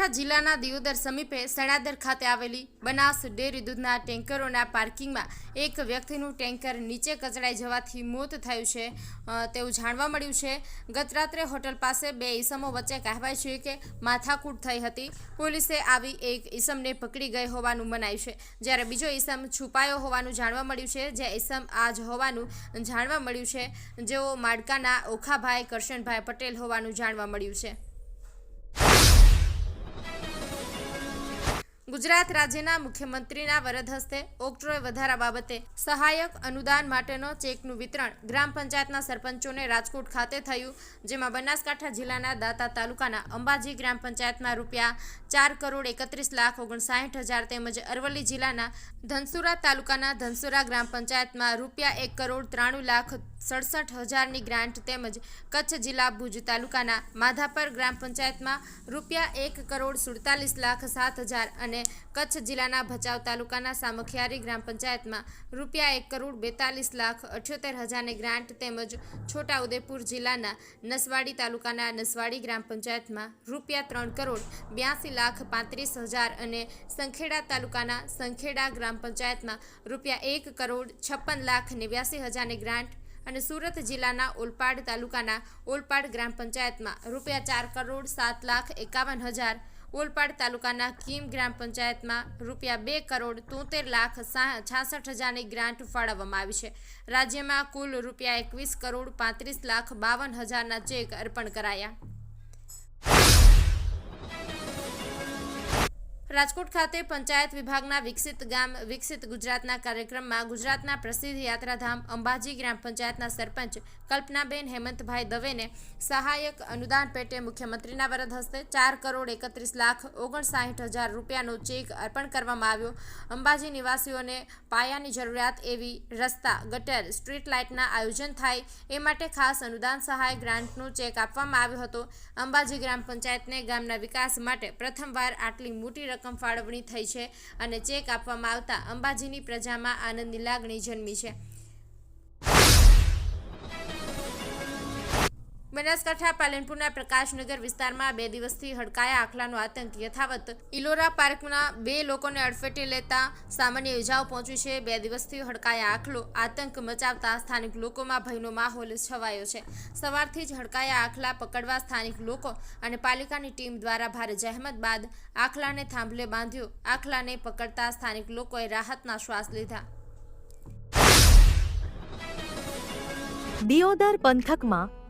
બનાસકાંઠા જિલ્લાના દિયોદર સમીપે સણાદર ખાતે આવેલી બનાસ ડેરી દૂધના ટેન્કરોના પાર્કિંગમાં એક વ્યક્તિનું ટેન્કર નીચે કચડાઈ જવાથી મોત થયું છે. તેવું જાણવા મળ્યું છે. ગત રાત્રે હોટલ પાસે બે ઈસમો વચ્ચે કહેવાય છે કે માથાકૂટ થઈ હતી. પોલીસે આવી એક ઈસમને પકડી ગઈ હોવાનું મનાયું છે. જ્યારે બીજો ઈસમ છુપાયો હોવાનું જાણવા મળ્યું છે જે ઈસમ આજ હોવાનું જાણવા મળ્યું છે. જેઓ માડકાના ઓખાભાઈ કરશનભાઈ પટેલ હોવાનું જાણવા મળ્યું છે. ગુજરાત રાજ્યના મુખ્યમંત્રીના વરદ હસ્તે ઓક્ટ્રોય વધારા બાબતે સહાયક અનુદાન માટેનો ચેકનું વિતરણ ગ્રામ પંચાયતના સરપંચોને રાજકોટ ખાતે થયું, જેમાં બનાસકાંઠા જિલ્લાના દાતા તાલુકાના અંબાજી ગ્રામ પંચાયતમાં રૂપિયા ચાર કરોડ એકત્રીસ લાખ ઓગણસાઠ હજાર તેમજ અરવલ્લી જિલ્લાના ધનસુરા તાલુકાના ધનસુરા ગ્રામ પંચાયતમાં રૂપિયા એક કરોડ ત્રાણું લાખ સડસઠ હજારની ગ્રાન્ટ તેમજ કચ્છ જિલ્લા ભુજ તાલુકાના માધાપર ગ્રામ પંચાયતમાં રૂપિયા એક કરોડ સુડતાલીસ લાખ સાત હજાર અને કચ્છ જિલ્લાના ભચાઉ તાલુકાના સામખિયારી ગ્રામ પંચાયતમાં રૂપિયા એક કરોડ બેતાલીસ લાખ અઠ્યોતેર હજારની ગ્રાન્ટ તેમજ છોટાઉદેપુર જિલ્લાના નસવાડી તાલુકાના નસવાડી ગ્રામ પંચાયતમાં રૂપિયા ત્રણ કરોડ બ્યાસી લાખ પાંત્રીસ હજાર અને સંખેડા તાલુકાના સંખેડા ગ્રામ પંચાયતમાં રૂપિયા એક કરોડ છપ્પન લાખ નેવ્યાસી હજારની ગ્રાન્ટ અને સુરત જિલ્લાના ઓલપાડ તાલુકાના ઓલપાડ ગ્રામ પંચાયતમાં રૂપિયા ચાર કરોડ સાત લાખ એકાવન હજાર ઓલપાડ તાલુકાના કીમ ગ્રામ પંચાયતમાં રૂપિયા બે કરોડ તોતેર લાખ છાસઠ હજારની ગ્રાન્ટ ફાળવવામાં આવી છે. રાજ્યમાં કુલ રૂપિયા એકવીસ કરોડ પાંત્રીસ લાખ બાવન હજારના ચેક અર્પણ કરાયા. રાજકોટ ખાતે પંચાયત વિભાગના વિકસિત ગામ, વિકસિત ગુજરાતના કાર્યક્રમમાં ગુજરાતના પ્રસિદ્ધ યાત્રાધામ અંબાજી ગ્રામ પંચાયતના સરપંચ કલ્પનાબેન હેમંતભાઈ દવેને સહાયક અનુદાન પેટે મુખ્યમંત્રીના વરદ હસ્તે ચાર કરોડ એકત્રીસ લાખ ઓગણસાઠ હજાર રૂપિયાનો ચેક અર્પણ કરવામાં આવ્યો. અંબાજી નિવાસીઓને પાયાની જરૂરિયાત એવી રસ્તા, ગટર, સ્ટ્રીટ લાઇટના આયોજન થાય એ માટે ખાસ અનુદાન સહાય ગ્રાન્ટનો ચેક આપવામાં આવ્યો હતો. અંબાજી ગ્રામ પંચાયતને ગામના વિકાસ માટે પ્રથમવાર આટલી મોટી રકમ ફાળવણી થઈ છે અને ચેક આપવામાં આવતા અંબાજીની પ્રજામાં આનંદની લાગણી જન્મી છે. બનાસકાંઠા, પાલનપુરના, પ્રકાશનગર વિસ્તારમાં બે દિવસથી હડકાયા આખલાનો આતંક. યથાવત ઇલોરા પાર્કના બે લોકોને અડફેટે લેતા સામાન્ય ઇજાઓ પહોંચી છે. બે દિવસથી હડકાયા આખલો આતંક મચાવતા સ્થાનિક લોકોમાં ભયનો માહોલ છવાયો છે. સવારથી જ હડકાયા આખલા પકડવા સ્થાનિક લોકો અને પાલિકાની ટીમ દ્વારા ભારે જહેમત બાદ આખલાને થાંભલે બાંધ્યો. આખલાને પકડતા સ્થાનિક લોકોએ રાહતના શ્વાસ લીધા. દિયોદર પંથકમાં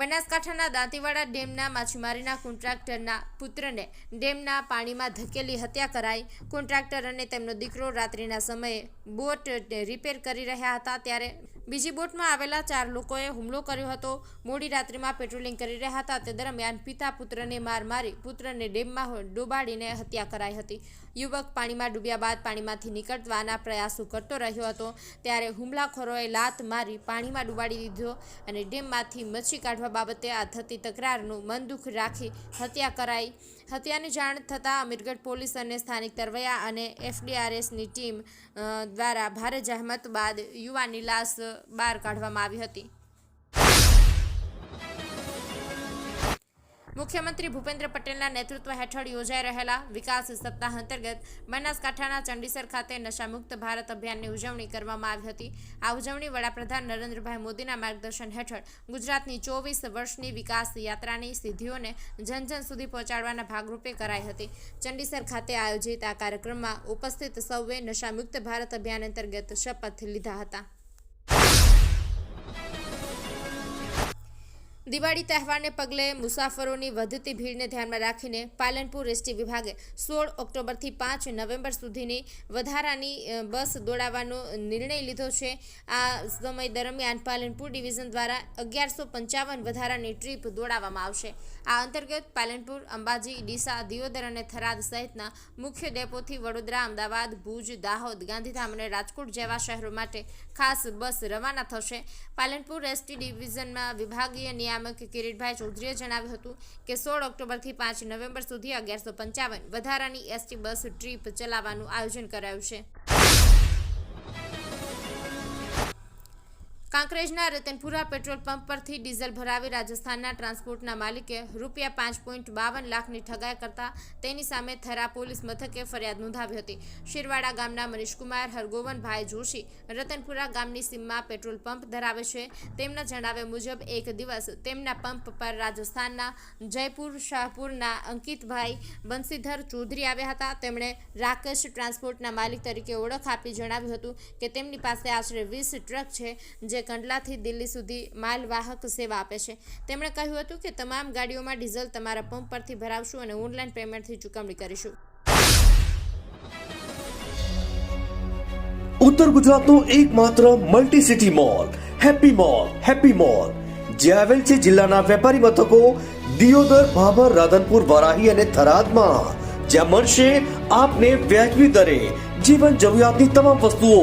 બનાસકાંઠાના દાંતીવાડા ડેમના માછીમારીના કોન્ટ્રાક્ટરના પુત્રને ડેમના પાણીમાં ધકેલી હત્યા કરાઈ. કોન્ટ્રાક્ટર અને તેમનો દીકરો રાત્રિના સમયે બોટ રિપેર કરી રહ્યા હતા, ત્યારે બીજી બોટમાં આવેલા ચાર લોકોએ હુમલો કર્યો હતો. મોડી રાત્રિમાં પેટ્રોલિંગ કરી રહ્યા હતા. તે દરમિયાન પિતા પુત્રને માર મારી પુત્રને ડેમમાં ડૂબાડીને હત્યા કરાઈ હતી. યુવક પાણીમાં ડૂબ્યા બાદ પાણીમાંથી નીકળવાના પ્રયાસો કરતો રહ્યો હતો. ત્યારે હુમલાખોરોએ લાત મારી પાણીમાં ડૂબાડી દીધો અને ડેમમાંથી મચ્છી કાઢવા બાબતે આ થતી તકરારનું મન દુઃખ રાખી હત્યા કરાઈ. હત્યાની જાણ થતાં અમીરગઢ પોલીસ અને સ્થાનિક તરવૈયા અને એફડીઆરએસની ટીમ દ્વારા ભારે જહેમત બાદ યુવાની લાશ બહાર કાઢવામાં આવી હતી. મુખ્યમંત્રી ભૂપેન્દ્ર પટેલના નેતૃત્વ હેઠળ યોજાઈ રહેલા વિકાસ સપ્તાહ અંતર્ગત બનાસકાંઠાના ચંડીસર ખાતે નશામુક્ત ભારત અભિયાનની ઉજવણી કરવામાં આવી હતી. આ ઉજવણી વડાપ્રધાન નરેન્દ્રભાઈ મોદીના માર્ગદર્શન હેઠળ ગુજરાતની ચોવીસ વર્ષની વિકાસ યાત્રાની સિદ્ધિઓને જન જન સુધી પહોંચાડવાના ભાગરૂપે કરાઈ હતી. ચંડીસર ખાતે આયોજિત આ કાર્યક્રમમાં ઉપસ્થિત સૌએ નશામુક્ત ભારત અભિયાન અંતર્ગત શપથ લીધા હતા. દિવાળી તહેવારને પગલે મુસાફરોની વધતી ભીડને ધ્યાનમાં રાખીને પાલનપુર એસટી વિભાગે સોળ ઓક્ટોબરથી પાંચ નવેમ્બર સુધીની વધારાની બસ દોડાવવાનો નિર્ણય લીધો છે. આ સમય દરમિયાન પાલનપુર ડિવિઝન દ્વારા અગિયારસો પંચાવન વધારાની ટ્રીપ દોડાવવામાં આવશે. આ અંતર્ગત પાલનપુર, અંબાજી, ડીસા, દિયોદર અને થરાદ સહિતના મુખ્ય ડેપોથી વડોદરા, અમદાવાદ, ભુજ, દાહોદ, ગાંધીધામ અને રાજકોટ જેવા શહેરો માટે ખાસ બસ રવાના થશે. પાલનપુર એસટી ડિવિઝનમાં વિભાગીય નિયામક કિરીટભાઈ ચૌધરીએ જણાવ્યું હતું કે સોળ ઓક્ટોબરથી પાંચ નવેમ્બર સુધી અગિયારસો પંચાવન વધારાની એસટી બસ ટ્રીપ ચલાવવાનું આયોજન કરાયું છે. કાંકરેજના રતનપુરા પેટ્રોલ પંપ પરથી ડીઝલ ભરાવી રાજસ્થાનના ટ્રાન્સપોર્ટના માલિકે રૂપિયા પાંચ પોઈન્ટ બાવન લાખની ઠગાઈ કરતા તેની સામે થરા પોલીસ મથકે ફરિયાદ નોંધાવી હતી. શિરવાડા ગામના મનીષકુમાર હરગોવનભાઈ જોશી રતનપુરા ગામની સીમમાં પેટ્રોલ પંપ ધરાવે છે. તેમના જણાવ્યા મુજબ, એક દિવસ તેમના પંપ પર રાજસ્થાનના જયપુર, શાહપુરના અંકિતભાઈ બંસીધર ચૌધરી આવ્યા હતા. તેમણે રાકેશ ટ્રાન્સપોર્ટના માલિક તરીકે ઓળખ આપી જણાવ્યું હતું કે તેમની પાસે આશરે વીસ ટ્રક છે, જે કંડલાથી દિલ્હી સુધી માલવાહક સેવા આપે છે. તેમણે કહ્યું હતું કે તમામ ગાડીઓમાં ડીઝલ તમારા પંપ પરથી ભરાવશું અને ઓનલાઈન પેમેન્ટથી ચૂકવણી કરીશું. ઉત્તર ગુજરાતનું એકમાત્ર multi city mall happy mall happy mall, જે આવેલ છે જિલ્લાના વેપારી મથકો દિયોદર, ભાભર, રાધનપુર, વરાહી અને થરાદમાં. જ્યાં મળશે આપને વ્યાજબી દરે જીવન જરૂરિયાતની તમામ વસ્તુઓ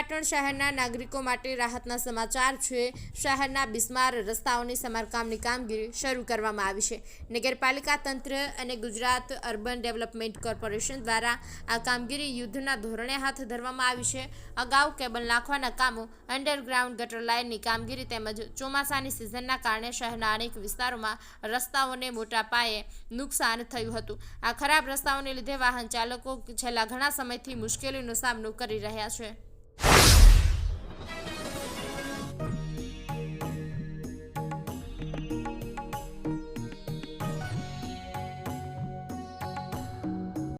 પાટણ શહેરના નાગરિકો માટે રાહતના સમાચાર છે. શહેરના બિસ્માર રસ્તાઓની સમારકામની કામગીરી શરૂ કરવામાં આવી છે. નગરપાલિકા તંત્ર અને ગુજરાત અર્બન ડેવલપમેન્ટ કોર્પોરેશન દ્વારા આ કામગીરી યુદ્ધના ધોરણે હાથ ધરવામાં આવી છે. અગાઉ કેબલ નાખવાના કામો, અંડરગ્રાઉન્ડ ગટર લાઇનની કામગીરી તેમજ ચોમાસાની સિઝનના કારણે શહેરના અનેક વિસ્તારોમાં રસ્તાઓને મોટા પાયે નુકસાન થયું હતું. આ ખરાબ રસ્તાઓને લીધે વાહન ચાલકો છેલ્લા ઘણા સમયથી મુશ્કેલીનો સામનો કરી રહ્યા છે.